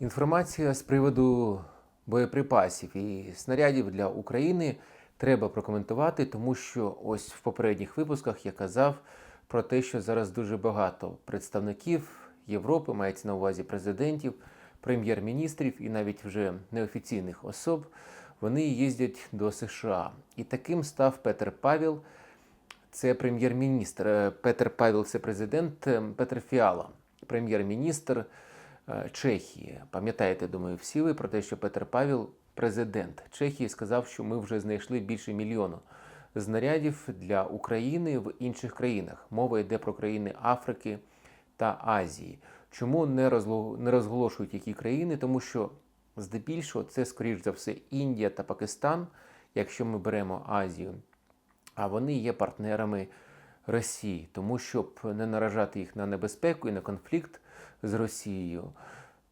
Інформація з приводу боєприпасів і снарядів для України треба прокоментувати, тому що ось в попередніх випусках я казав про те, що зараз дуже багато представників Європи, мається на увазі президентів, прем'єр-міністрів і навіть вже неофіційних особ, вони їздять до США. І таким став Петер Павел, це прем'єр-міністр. Е, Петер Павел це президент е, Петр Фіала, прем'єр-міністр Чехії. Пам'ятаєте, думаю, всі ви про те, що Петр Павел, президент Чехії, сказав, що ми вже знайшли більше мільйону знарядів для України в інших країнах. Мова йде про країни Африки та Азії. Чому не розголошують які країни? Тому що здебільшого це, скоріш за все, Індія та Пакистан, якщо ми беремо Азію а вони є партнерами Росії. Тому щоб не наражати їх на небезпеку і на конфлікт з Росією,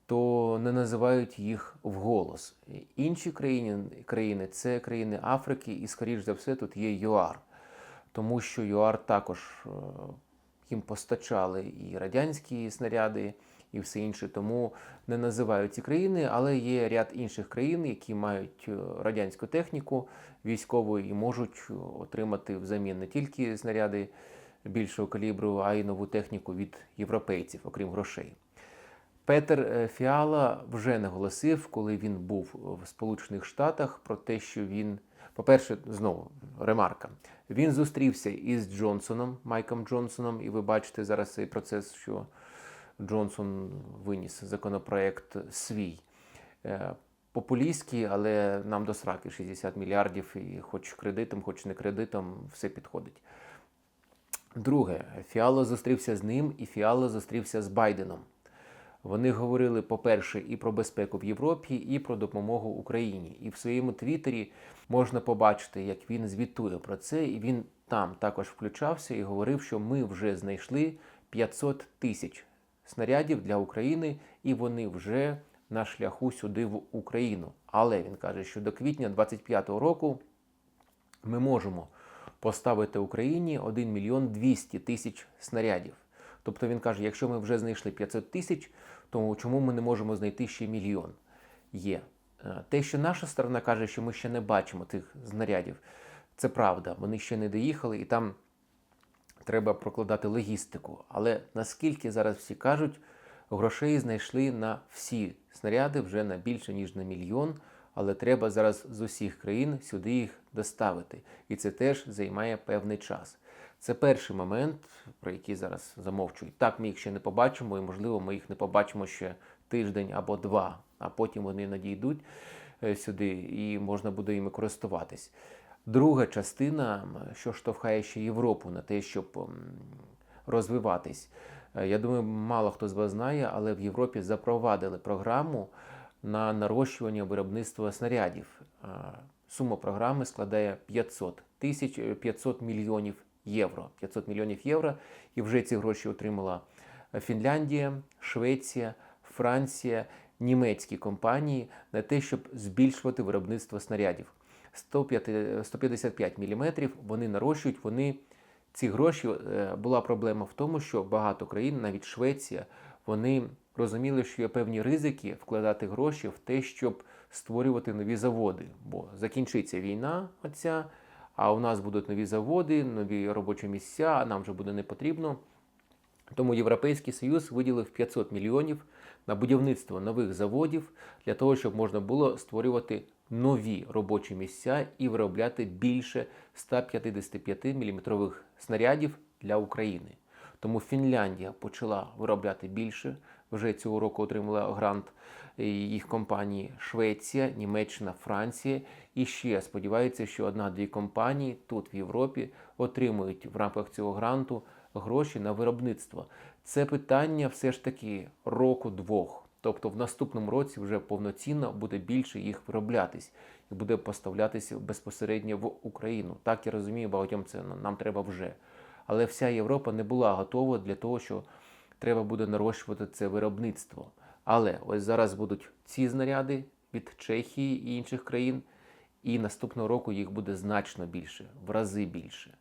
то не називають їх вголос. Інші країни, країни це країни Африки, і, скоріш за все, тут є ЮАР. Тому що ЮАР також е, їм постачали і радянські снаряди, і все інше. Тому не називають ці країни, але є ряд інших країн, які мають е, радянську техніку військову і можуть е, отримати взамін не тільки снаряди більшого калібру, а й нову техніку від європейців, окрім грошей. Петер е, Фіала вже наголосив, коли він був в Сполучених Штатах, про те, що він, по-перше, знову ремарка. Він зустрівся із Джонсоном, Майком Джонсоном, і ви бачите зараз цей процес, що Джонсон виніс законопроект свій. Е, Популістський, але нам до сраки 60 мільярдів, і хоч кредитом, хоч не кредитом, все підходить. Друге, Фіало зустрівся з ним, і Фіало зустрівся з Байденом. Вони говорили, по-перше, і про безпеку в Європі, і про допомогу Україні. І в своєму твіттері можна побачити, як він звітує про це, і він там також включався і говорив, що ми вже знайшли 500 тисяч снарядів для України, і вони вже на шляху сюди в Україну. Але він каже, що до квітня 25-го року ми можемо поставити Україні 1 мільйон 200 тисяч снарядів. Тобто він каже, якщо ми вже знайшли 500 тисяч, то чому ми не можемо знайти ще мільйон? Є. Е, Те, що наша сторона каже, що ми ще не бачимо тих знарядів, це правда. Вони ще не доїхали, і там треба прокладати логістику. Але наскільки зараз всі кажуть, грошей знайшли на всі снаряди вже на більше ніж на мільйон. Але треба зараз з усіх країн сюди їх доставити. І це теж займає певний час. Це перший момент, про який зараз замовчують. Так, ми їх ще не побачимо, і можливо, ми їх не побачимо ще тиждень або два, а потім вони надійдуть е, сюди і можна буде іми користуватись. Друга частина, що штовхає ще Європу на те, щоб розвиватись. Е, Я думаю, мало хто з вас знає, але в Європі запровадили програму на нарощування виробництва снарядів. Е, Сума програми складає 500 тисяч е, 500 мільйонів євро. 500 мільйонів євро. І вже ці гроші отримала Фінляндія, Швеція, Франція, німецькі компанії на те, щоб збільшувати виробництво снарядів. 105 155 мм вони нарощують, вони ці гроші е, була проблема в тому, що багато країн, навіть Швеція, вони розуміли, що є певні ризики вкладати гроші в те, щоб створювати нові заводи. Бо закінчиться війна, оця, а у нас будуть нові заводи, нові робочі місця, а нам вже буде не потрібно. Тому Європейський Союз виділив 500 мільйонів на будівництво нових заводів для того, щоб можна було створювати нові робочі місця і виробляти більше 155 мм снарядів для України. Тому Фінляндія почала виробляти більше. Вже цього року отримала грант е, їх компанії Швеція, Німеччина, Франція. І ще сподіваються, що одна-дві компанії тут в Європі отримують в рамках цього гранту гроші на виробництво. Це питання все ж таки року-двох. Тобто в наступному році вже повноцінно буде більше їх вироблятись і буде поставлятися безпосередньо в Україну. Так я розумію, багатьом це нам треба вже. Але вся Європа не була готова для того, що треба буде нарощувати це виробництво. Але ось зараз будуть ці знаряди від Чехії і інших країн, і наступного року їх буде значно більше, в рази більше.